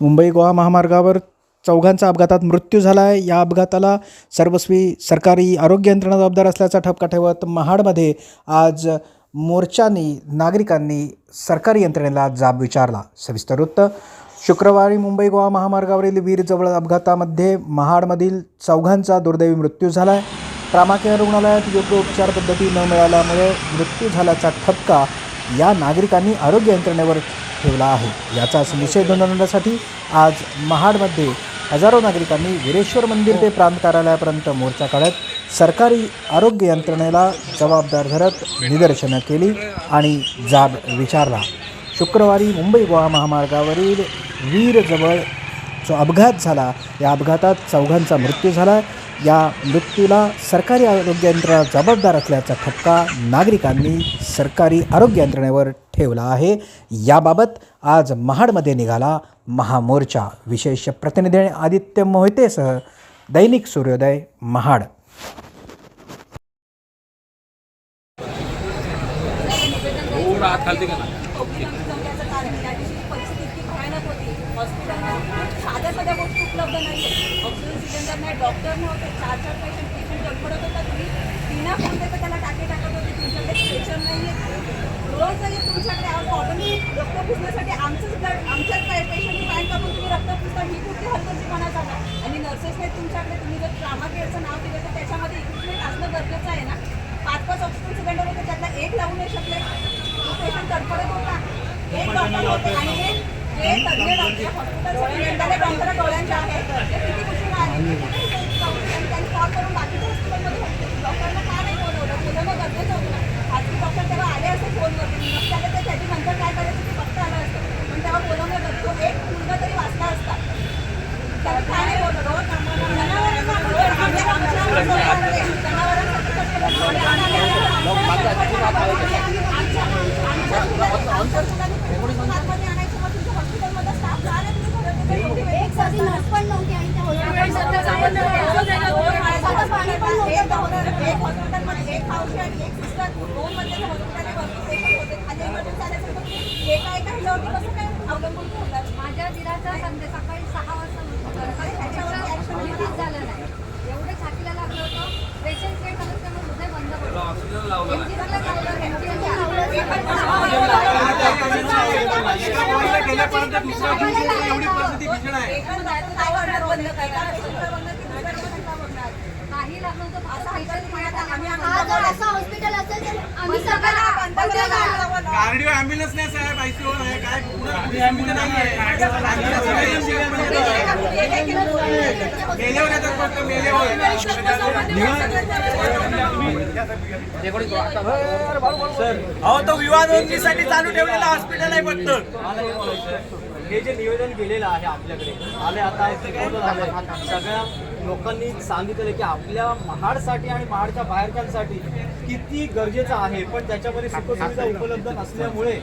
मुंबई गोवा महामार्गावर चौघांचा अपघातात मृत्यू झाला आहे या अपघाताला सर्वस्वी सरकारी आरोग्य यंत्रणा जबाबदार असल्याचा ठपका ठेवत महाडमध्ये आज मोर्चानी नागरिकांनी सरकारी यंत्रणेला जाब विचारला. सविस्तर वृत्त शुक्रवारी मुंबई गोवा महामार्गावरील वीरजवळ अपघातामध्ये महाडमधील चौघांचा दुर्दैवी मृत्यू झाला आहे ट्रामाकेअर रुग्णालयात योग्य उपचार पद्धती न मिळाल्यामुळे मृत्यू झाल्याचा ठपका या नागरिकांनी आरोग्य यंत्रणेवर ठेवला आहे. याचाच निषेध नोंदवण्यासाठी आज महाडमध्ये हजारो नागरिकांनी वीरेश्वर मंदिर ते प्रांत कार्यालयापर्यंत मोर्चा काढत सरकारी आरोग्य यंत्रणेला जबाबदार धरत निदर्शनं केली आणि जाब विचारला. शुक्रवारी मुंबई गोवा महामार्गावरील वीरजवळ जो अपघात झाला या अपघातात चौघांचा मृत्यू झाला. या मृत्यूला सरकारी आरोग्य यंत्रणा जबाबदार असल्याचा ठपका नागरिकांनी सरकारी आरोग्य यंत्रणेवर ठेवला आहे. याबाबत आज महाडमध्ये निघाला महामोर्चा. विशेष प्रतिनिधी आदित्य मोहितेसह दैनिक सूर्योदय महाड. खालती का ना त्याचं कारण त्या दिवशी परिस्थिती इतकी भयानक होती हॉस्पिटलला साध्या साध्या गोष्टी उपलब्ध नाही आहेत ऑक्सिजन सिलेंडर नाही डॉक्टर नव्हते चार चार पेशंट पेशंट गडबडत होता तुम्ही. बिना फोन तर त्याला टाके टाकत होते तुमच्याकडे स्ट्रेचर नाही आहे रोज जरी तुमच्याकडे ऑटोनी रक्त पुसण्यासाठी आमचंच ब्लड आमच्याच पेशंटची बँक करून तुम्ही रक्त पुसता ही कुठली हलगर्जीपणा झाला आणि नर्सेस नाही तुमच्याकडे तुम्ही जर ट्रामा केअरचं नाव दिलं तर त्याच्यामध्ये इक्विपमेंट असणं गरजेचं आहे ना. पाच पाच ऑक्सिजन सिलेंडर होते त्यातला एक लावू नाही शकले. पेशंट तडफडत होता. एक डॉक्टर होते आणि हे जे डॉक्टर हॉस्पिटल डॉक्टर डोळ्यांचे आहेत. ते किती त्यांनी कॉल करून बाकीच्या हॉस्पिटलमध्ये डॉक्टरला का नाही बोलवलं? बोलवणं गरजेचं होतं. खाजगी डॉक्टर तेव्हा आले असते फोनवरती मग त्याला ते त्याची नंतर काय करायचं ते फक्त आलं असतं पण तेव्हा बोलवणं गरजेचं एक मुलगा तरी वाचला असता त्याला काय नाही बोलवलं जनावरांना एक साधी नर्स पण नव्हती आणि त्या हॉस्पिटलमध्ये साधं पाणी पण नव्हतं एक हॉस्पिटलमध्ये एक मावशी आणि एक सिस्टर दोन मध्ये हॉस्पिटल होते खाली emergency आल्यासारखं तुम्ही एका एका ह्याच्यावरती कसं काय अवलंबून ठेवलं माझ्या दिराचं संध्या सकाळी सहा वाजता झालं नाही एवढं छातीला लागलं होतं पेशंट काय करत त्यामुळे हृदय बंद पडलं ऑक्सिजन लावला एमजीआरला लावलं एमजीआरला एका जायचं काय करणार बंद काय काय बंद की दुसऱ्या लोकांना बघणार काही लागलं होतं फक्त पैशाची पैशाची म्हणत आम्ही हा जर असं हॉस्पिटल असेल तर आम्ही सगळ्यांना बंद करा कार्डिओ ॲम्ब्युलन्स नाही साहेब आयसीओ आहे काय मेले अहो तो विवाद नोंदणीसाठी चालू ठेवलेला हॉस्पिटल आहे फक्त. हे जे निवेदन केलेलं आहे आपल्याकडे आले आता सगळ्या लोकांनी सांगितलं की आपल्या महाडसाठी आणि महाडच्या बाहेरच्यांसाठी किती गरजेचं आहे? पण त्याच्यामध्ये सुखसुविधा उपलब्ध नसल्यामुळे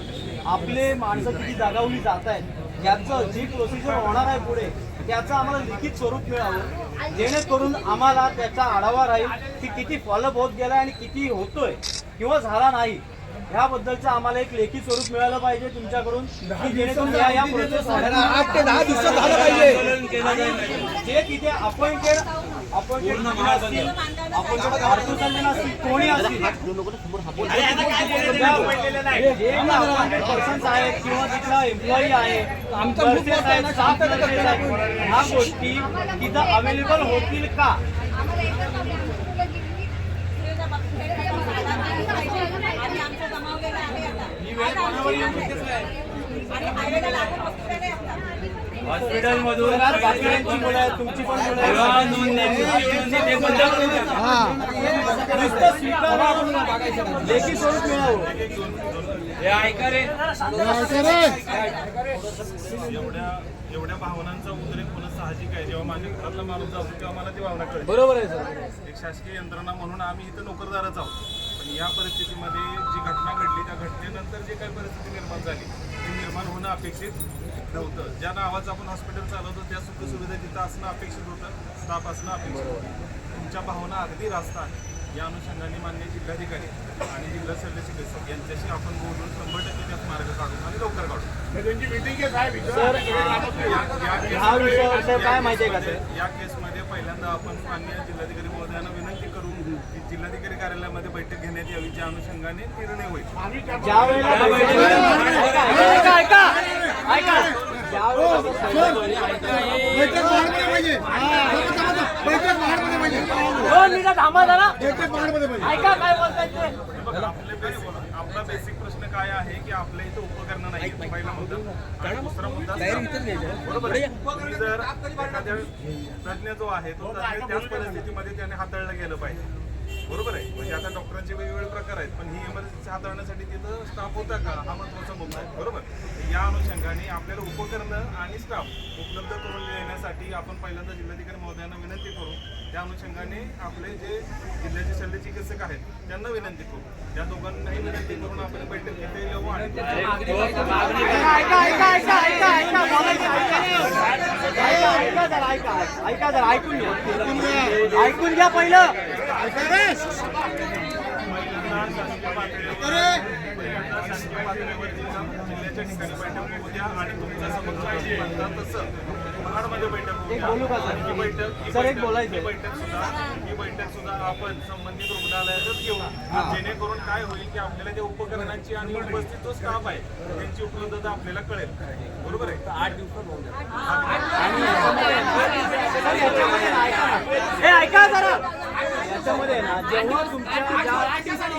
आपले माणसं किती जागावली जात आहेत याचं जी प्रोसिजर होणार आहे पुढे त्याचं आम्हाला लिखित स्वरूप मिळावं. जेणेकरून आम्हाला त्याचा आढावा राहील की किती फॉलोअप होत गेला आणि किती होतोय किंवा झाला नाही. ह्याबद्दलचं आम्हाला एक लेखी स्वरूप मिळालं पाहिजे तुमच्याकडून जेणेकरून या या प्रोसेस आठ ते दहा दिवसात झालं पाहिजे. जे तिथे अपॉइंटेड कोणी असतील? पर्सन्स आहेत किंवा तिथला एम्प्लॉई आहे nurses आहेत staff nurses आहेत ह्या गोष्टी तिथं अवेलेबल होतील का? ही वेळ कोणावर येऊ हॉस्पिटल मधून तुमची पण मुलं आहेत. नुसतं स्वीकारावं लेखी स्वरूप मिळावं. हे ऐका रे. एवढ्या एवढ्या भावनांचा उद्रेक होणं साहजिक आहे. जेव्हा माझ्या घरातला माणूस जातो तेव्हा मला ती भावना कळते. बरोबर आहे सर. एक शासकीय यंत्रणा म्हणून आम्ही इथं नोकरदारच आहोत. पण या परिस्थितीमध्ये जी घटना घडली त्या घटनेनंतर जे काही परिस्थिती निर्माण झाली ती निर्माण होणं अपेक्षित नव्हतं ज्या नावाचं आपण हॉस्पिटल चालवतो त्या सुखसुविधा तिथं असणं अपेक्षित होतं स्टाफ असणं अपेक्षित होतं तुमच्या भावना अगदी रास्त आहे या अनुषंगाने मान्य जिल्हाधिकारी आणि जिल्हा शल्य चिकित्सक यांच्याशी आपण बोलून शंभर टक्के त्यात मार्ग काढू आणि लवकर काढू या- हा केसमध्ये पहिल्यांदा आपण मान्य जिल्हाधिकारी महोदयांना जिल्हाधिकारी कार्यालयामध्ये बैठक घेण्यात यावी ज्या अनुषंगाने निर्णय होईल. ज्या वेळेला ऐका ऐका ऐका ज्या वेळेला दोन मिनिटं थांबा जरा ऐका काय बोलताय ते. बघा, आपले बेसिक आपला बेसिक प्रश्न काय आहे की आपल्या इथं उपकरणं नाही पहिला मुद्दा आणि दुसरा मुद्दा. बरोबर जर एखाद्या तज्ञ जो आहे तो तज्ञ त्याच परिस्थितीमध्ये त्याने हाताळलं गेलं पाहिजे. बरोबर आहे म्हणजे आता डॉक्टरांचे वेगवेगळे प्रकार आहेत पण ही इमर्जन्सी हाताळण्यासाठी तिथं स्टाफ होता का हा महत्त्वाचा मुद्दा आहे बरोबर या अनुषंगाने आपल्याला उपकरणं आणि स्टाफ उपलब्ध करून देण्यासाठी आपण पहिल्यांदा जिल्हाधिकारी महोदयांना विनंती करू त्या अनुषंगाने आपले जे जिल्ह्याचे शल्य चिकित्सक आहेत त्यांना विनंती करू त्या दोघांनाही विनंती करून आपण बैठक घेते येऊ आणि ऐका ऐका जरा ऐकून घ्या ऐकून घ्या पहिलं जिल्ह्याच्या ठिकाणी बैठक होऊ द्या आणि तुमच्या समक्ष म्हणतात तसं महाडमध्ये बैठक ही बैठक ही सर, एक बैठक- बोलायचं आहे. बैठक सुद्धा ही बैठक सुद्धा आपण संबंधित रुग्णालयातच घेऊ जेणेकरून काय होईल की आपल्याला त्या उपकरणांची आणि उपस्थित जो स्टाफ आहे त्यांची उपलब्धता आपल्याला कळेल बरोबर आहे आठ हे ऐका जरा याच्यामध्ये ना जेव्हा तुमच्या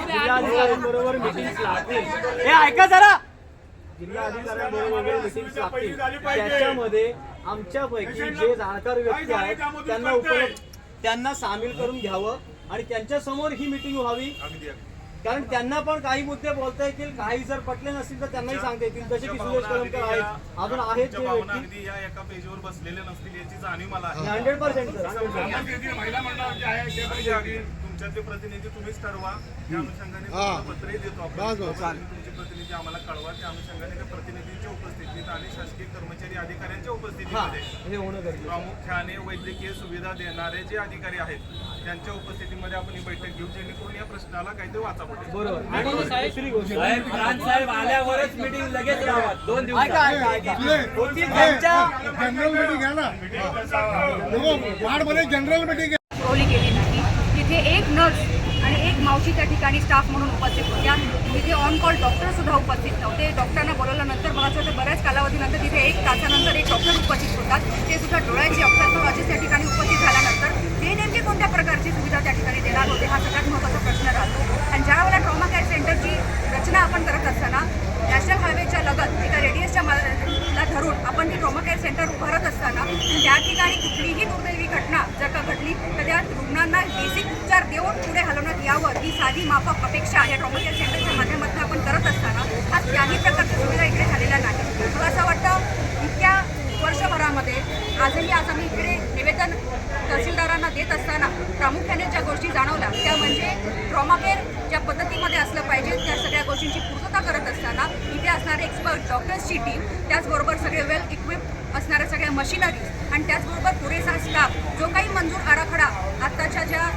जिल्हाधिकाऱ्यांबरोबर लागतील. हे ऐका जरा. जिल्हाधिकाऱ्यांबरोबर मिटिंग लागतील. त्याच्यामध्ये आमच्यापैकी जे जाणकार व्यक्ती आहेत त्यांना उपलब्ध त्यांना सामील करून घ्यावं आणि त्यांच्यासमोर ही मिटिंग व्हावी. कारण त्यांना पण काही मुद्दे बोलता येतील काही जर पटले नसतील तर त्यांनाही सांगता येतील. जसे की सुरेश कलमकर आहेत अजून आहेत व्यक्ती. एका पेजवर बसलेल्या नसतील याची जाणीव मला आहे. Hundred percent sir. तुमच्यातले प्रतिनिधी तुम्हीच ठरवा. त्या अनुषंगाने पत्रही देतो आपण. प्रतिनिधी आम्हाला कळवा त्या अनुषंगाने त्या प्रतिनिधींच्या उपस्थितीत आणि शासकीय कर्मचारी अधिकाऱ्यांच्या हा उपस्थितीमध्ये हे होणं गरजेचं प्रामुख्याने वैद्यकीय सुविधा देणारे जे अधिकारी आहेत त्यांच्या उपस्थितीमध्ये आपण ही बैठक घेऊ जेणेकरून या प्रश्नाला काहीतरी वाचा पडेल बरोबर. आल्यावरच मीटिंग लगेच दोन जनरल मीटिंग आहे ना. जनरल मीटिंग गेली नाही. तिथे एक नर्स आणि एक मावशी त्या ठिकाणी स्टाफ म्हणून उपस्थित होत्या. तिथे ऑन कॉल डॉक्टर सुद्धा उपस्थित नव्हते. डॉक्टरांना बोलवल्यानंतर मला असं वाटतं बऱ्याच कालावधीनंतर तिथे एक तासानंतर एक डॉक्टर उपस्थित होतात. ते सुद्धा डोळ्याची ऑप्थॅल्मॉलॉजिस्ट त्या ठिकाणी उपस्थित झाल्यानंतर ते नेमके कोणत्या प्रकारची सुविधा त्या ठिकाणी देणार होते हा सगळ्यात महत्त्वाचा प्रश्न राहतो आणि ज्या वेळेला ट्रॉमा केअर सेंटरची रचना आपण करत असताना नॅशनल हायवेच्या लगत एका रेडियसच्या ला धरून आपण ती ट्रॉमा केअर सेंटर उभारत असताना त्या ठिकाणी कुठलीही दुर्दैवी घटना जर का घडली तर त्या रुग्णांना बेसिक उपचार देऊन यावर ही साधी माफक अपेक्षा या ट्रॉमा केअर सेंटरच्या माध्यमातून आपण करत असताना आज त्याही प्रकारच्या सुविधा इकडे झालेल्या नाही. मला असं वाटतं इतक्या वर्षभरामध्ये आजही आज आम्ही इकडे निवेदन तहसीलदारांना देत असताना प्रामुख्याने ज्या गोष्टी जाणवल्या त्या म्हणजे ट्रॉमा केअर ज्या पद्धतीमध्ये असलं पाहिजे त्या सगळ्या गोष्टींची पूर्तता करत असताना इथे असणारे एक्सपर्ट डॉक्टर्सची टीम त्याचबरोबर सगळे वेल इक्विप असणाऱ्या सगळ्या मशिनरीज आणि त्याचबरोबर पुरेसा स्टाफ जो काही मंजूर आराखडा आत्ताच्या ज्या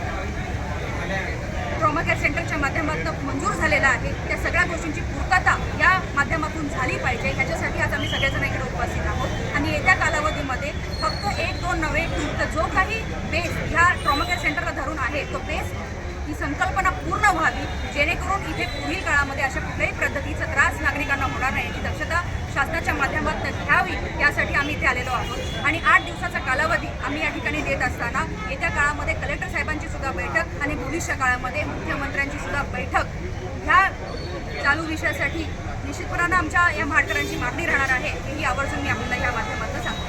ट्रॉमा केअर सेंटरच्या माध्यमातून मंजूर झालेला आहे. त्या सगळ्या गोष्टींची पूर्तता या माध्यमातून झाली पाहिजे. ह्याच्यासाठी आज आम्ही सगळेजण इकडे उपस्थित आहोत. आणि येत्या कालावधीमध्ये फक्त एक दोन नव्हे तर जो काही बेस ह्या ट्रॉमा केअर सेंटरला धरून आहे तो बेस ही संकल्पना पूर्ण व्हावी जेणेकरून इथे पुढील काळामध्ये अशा कुठल्याही पद्धतीचा त्रास नागरिकांना होणार नाही. याची दक्षता शासनाच्या माध्यमातून घ्यावी यासाठी आम्ही इथे आलेलो आहोत. आणि आठ दिवसाचा कालावधी आम्ही या ठिकाणी देत असताना येत्या काळामध्ये कलेक्टर साहेबांची सुद्धा बैठक आणि भविष्य काळामध्ये मुख्यमंत्र्यांची सुद्धा बैठक ह्या चालू विषयासाठी निश्चितपणानं आमच्या या महाडकरांची मागणी राहणार आहे हेही आवर्जून मी आपल्याला या माध्यमातून सांगतो.